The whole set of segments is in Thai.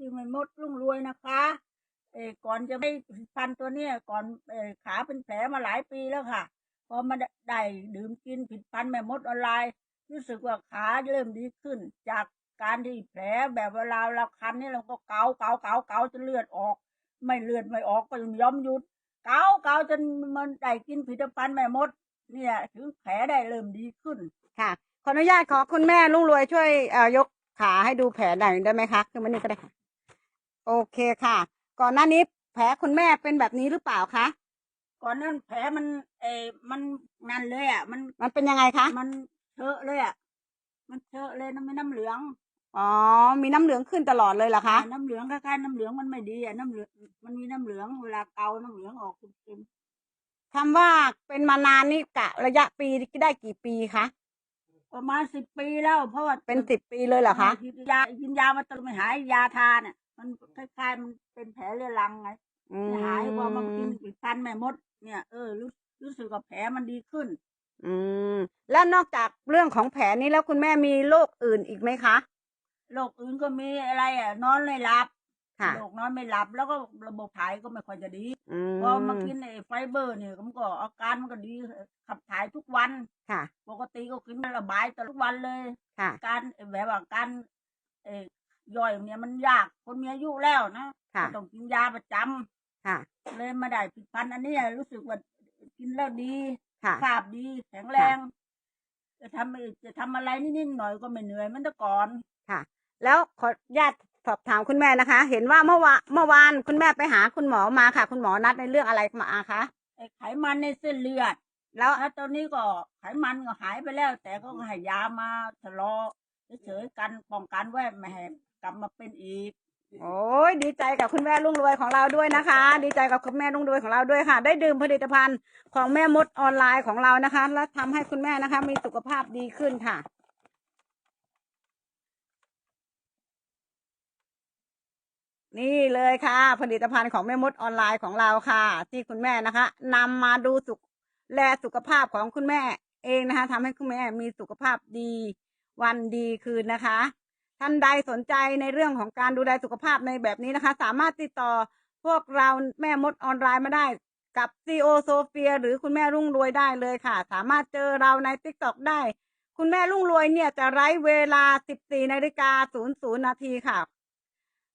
ที่ไม่มดรุ่งรวยนะคะเออก่อนจะไม่ฟันตัวเนี้ยก่อนเออขาเป็นแผลมาหลายปีแล้วค่ะ พอมาได้ดื่มกินผิดพันแม่มดออนไลน์รู้สึกว่าขาเริ่มดีขึ้น จากการที่แผลแบบเวลาเราคันนี่เราก็เกาเกาเกาเกาจนเลือดออก ไม่เลือดไม่ออกก็ยังยอมหยุดเกาเกาจนมันได้กินผลิตภัณฑ์แม่มด เนี่ยถึงแผลได้เริ่มดีขึ้นค่ะขออนุญาตขอคุณแม่ลุงรวยช่วยเอ่อยกขาให้ดูแผลหน่อยได้ไหมคะคือมันนี่ก็ได้ค่ะ โอเคค่ะ ก่อนหน้านี้แผลคุณแม่เป็นแบบนี้หรือเปล่าคะก่อนนั้นแผลมันเออมันนั่นเลยอะ มันมันเป็นยังไงคะมันเชอะเลยอะมันเชอะเลยนะไม่น้ำเหลืองอ๋อมีน้ำเหลืองขึ้นตลอดเลยเหรอคะอ่าน้ำเหลืองคล้ายๆน้ำเหลืองมันไม่ดีอะน้ำเหลืองมันมีน้ำเหลืองเวลาเกาน้ำเหลืองออกเต็มคำว่าเป็นมานานนี่กะระยะปีได้กี่ปีคะๆประมาณสิบปีแล้วเพราะว่าเป็นสิบปีเลยเหรอคะกินยากินยามาตลอดไม่หายยาทาเนี่ย มันคล้ายๆมันเป็นแผลเรื้อรังไงอืไม่หายพอมากินมผลิตภัณฑ์แม่มด เนี่ยเออรู้รู้สึกว่าแผลมันดีขึ้น อืมแล้วนอกจากเรื่องของแผลนี้แล้วคุณแม่มีโรคอื่นอีกไหมคะ โรคอื่นก็มีอะไรอะ นอนไม่หลับค่ะ โรคนอนไม่หลับ แล้วก็ระบบถ่ายก็ไม่ค่อยจะดีอืมพอมากินไอ้ไฟเบอร์เนี่ยมันก็อาการมันก็ดีขับถ่ายทุกวัน ค่ะ ปกติก็กินระบายตลอดทุกวันเลย ค่ะ การแบบว่าการเอ่อ ย่อยเนี่ยมันยากคนมีอายุแล้วนะค่ะก็ต้องกินยาประจำค่ะ เลยมาได้ผลิดพันธุ์อันเนี้ยรู้สึกว่ากินแล้วดีค่ะ ภาพดีแข็งแรง จะทำจะทำอะไรนิดๆหน่อยก็ไม่เหนื่อยเหมันแต่ก่อนค่ะแล้วขออนุญาตสอบถามคุณแม่นะคะ เห็นว่าเมื่อวานเมื่อวานคุณแม่ไปหาคุณหมอมาค่ะ คุณหมอนัดในเรื่องอะไรมาคะ ไอ้ไขมันในเส้นเลือดแล้วถ้าตอนนี้ก็ไขมันก็หายไปแล้ว แต่ก็ให้ยามาชะลอ เฉยๆกันป้องกันไว้ไม่ให้กลับมาเป็นอีก โอ้ยดีใจกับคุณแม่รุ่งรวยของเราด้วยนะคะ ดีใจกับคุณแม่รุ่งรวยของเราด้วยค่ะ ได้ดื่มผลิตภัณฑ์ของแม่มดออนไลน์ของเรานะคะ และทำให้คุณแม่นะคะ มีสุขภาพดีขึ้นค่ะ นี่เลยค่ะ ผลิตภัณฑ์ของแม่มดออนไลน์ของเราค่ะ ที่คุณแม่นะคะนำมาดูสุขแลสุขภาพของคุณแม่เองนะคะทำให้คุณแม่มีสุขภาพดี วันดีคืนนะคะ ท่านใดสนใจในเรื่องของการดูแลสุขภาพในแบบนี้นะคะ สามารถติดต่อพวกเราแม่มดออนไลน์มาได้กับซีโอโซเฟียหรือคุณแม่รุ่งรวยได้เลยค่ะ สามารถเจอเราใน t ิ k t o k ได้ คุณแม่รุ่งรวยเนี่ยจะไร้เวลา 14นาฬิกา00นาทีค่ะ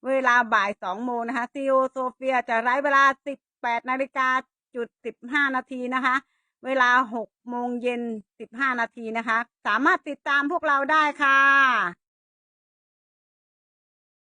เวลาบ่าย2โมงนะคะซีโอโซเฟียจะไร้เวลา 18นาฬิกาจุด15นาทีนะคะ เวลา6โมงเย็น15นาทีนะคะ สามารถติดตามพวกเราได้ค่ะ